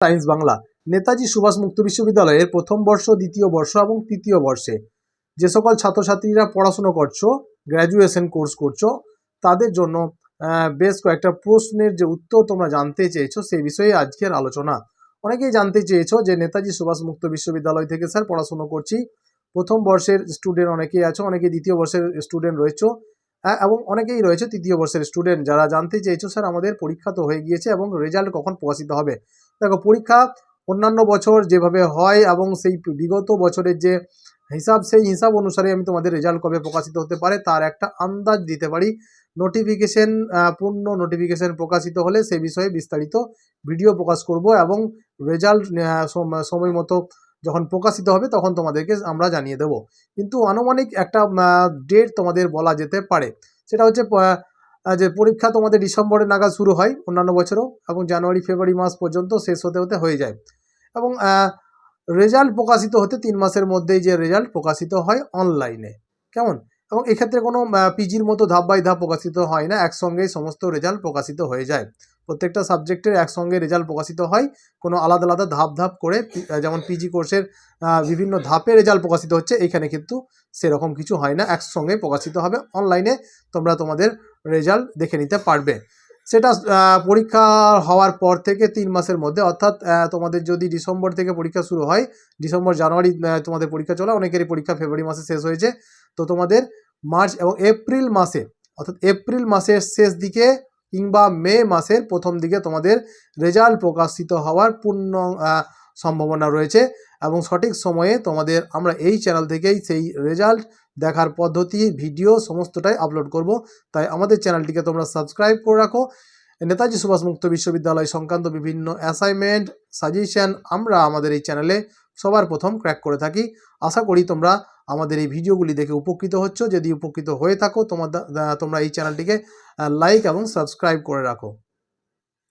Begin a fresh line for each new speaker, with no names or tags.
Science Bangla. Netaji Subhash মুক্ত বিশ্ববিদ্যালয়ের প্রথম বর্ষ, দ্বিতীয় বর্ষ এবং তৃতীয় বর্ষে যে সকল ছাত্রছাত্রীরা পড়াশুনো করছ গ্র্যাজুয়েশন কোর্স করছ, তাদের জন্য বেশ কয়েকটা প্রশ্নের যে উত্তর তোমরা জানতে চেয়েছো সেই বিষয়ে আজকের আলোচনা। অনেকেই জানতে চেয়েছো যে নেতাজি সুভাষ মুক্ত বিশ্ববিদ্যালয় থেকে স্যার পড়াশুনো করছি। প্রথম বর্ষের স্টুডেন্ট অনেকেই আছো অনেকে দ্বিতীয় বর্ষের স্টুডেন্ট রয়েছো। হ্যাঁ, এবং অনেকেই রয়েছে তৃতীয় বর্ষের স্টুডেন্ট যারা জানতে চেয়েছো স্যার আমাদের পরীক্ষা তো হয়ে গিয়েছে এবং রেজাল্ট কখন প্রকাশিত হবে? দেখো পরীক্ষা অন্যান্য বছর যেভাবে হয় এবং সেই বিগত বছরের যে হিসাব সেই হিসাব অনুসারে আমি তোমাদের রেজাল্ট কবে প্রকাশিত হতে পারে তার একটা আন্দাজ দিতে পারি। নোটিফিকেশন পূর্ণ নোটিফিকেশন প্রকাশিত হলে সে বিষয়ে বিস্তারিত ভিডিও প্রকাশ করব এবং রেজাল্ট সময় মতো যখন প্রকাশিত হবে তখন তোমাদেরকে আমরা জানিয়ে দেব। কিন্তু আনুমানিক একটা ডেট তোমাদের বলা যেতে পারে। সেটা হচ্ছে যে পরীক্ষা তোমাদের ডিসেম্বরে নাগাদ শুরু হয় অন্যান্য বছরও এবং জানুয়ারি, ফেব্রুয়ারি মাস পর্যন্ত শেষ হতে হতে হয়ে যায়। এবং রেজাল্ট প্রকাশিত হতে তিন মাসের মধ্যেই যে রেজাল্ট প্রকাশিত হয় অনলাইনে কেমন? এবং এক্ষেত্রে কোনো পিজির মতো ধাপ বাই ধাপ প্রকাশিত হয় না, একসঙ্গেই সমস্ত রেজাল্ট প্রকাশিত হয়ে যায়। প্রত্যেকটা সাবজেক্টের একসঙ্গে রেজাল্ট প্রকাশিত হয়, কোনো আলাদা আলাদা ধাপ ধাপ করে যেমন পিজি কোর্সের বিভিন্ন ধাপে রেজাল্ট প্রকাশিত হচ্ছে এইখানে কিন্তু সেরকম কিছু হয় না, একসঙ্গে প্রকাশিত হবে অনলাইনে তোমরা তোমাদের রেজাল্ট দেখে নিতে পারবে। সেটা পরীক্ষা হওয়ার পর থেকে তিন মাসের মধ্যে, অর্থাৎ তোমাদের যদি ডিসেম্বর থেকে পরীক্ষা শুরু হয়, ডিসেম্বর, জানুয়ারি তোমাদের পরীক্ষা চলে, অনেকেরই পরীক্ষা ফেব্রুয়ারি মাসে শেষ হয়েছে তো তোমাদের মার্চ এবং এপ্রিল মাসে, অর্থাৎ এপ্রিল মাসের শেষ দিকে কিংবা মে মাসের প্রথম দিকে তোমাদের রেজাল্ট প্রকাশিত হওয়ার পূর্ণ সম্ভাবনা রয়েছে এবং সঠিক সময়ে তোমাদের আমরা এই চ্যানেল থেকেই সেই রেজাল্ট দেখার পদ্ধতি, ভিডিও সমস্তটাই আপলোড করব। তাই আমাদের চ্যানেলটিকে তোমরা সাবস্ক্রাইব করে রাখো। নেতাজি সুভাষ মুক্ত বিশ্ববিদ্যালয় সংক্রান্ত বিভিন্ন অ্যাসাইনমেন্ট সাজেশন আমরা আমাদের এই চ্যানেলে সবার প্রথম ক্র্যাক করে থাকি। আশা করি তোমরা আমাদের এই ভিডিওগুলি দেখে উপকৃত হচ্ছ। যদি উপকৃত হয়ে থাকো, তোমার তোমরা এই চ্যানেলটিকে লাইক এবং সাবস্ক্রাইব করে রাখো।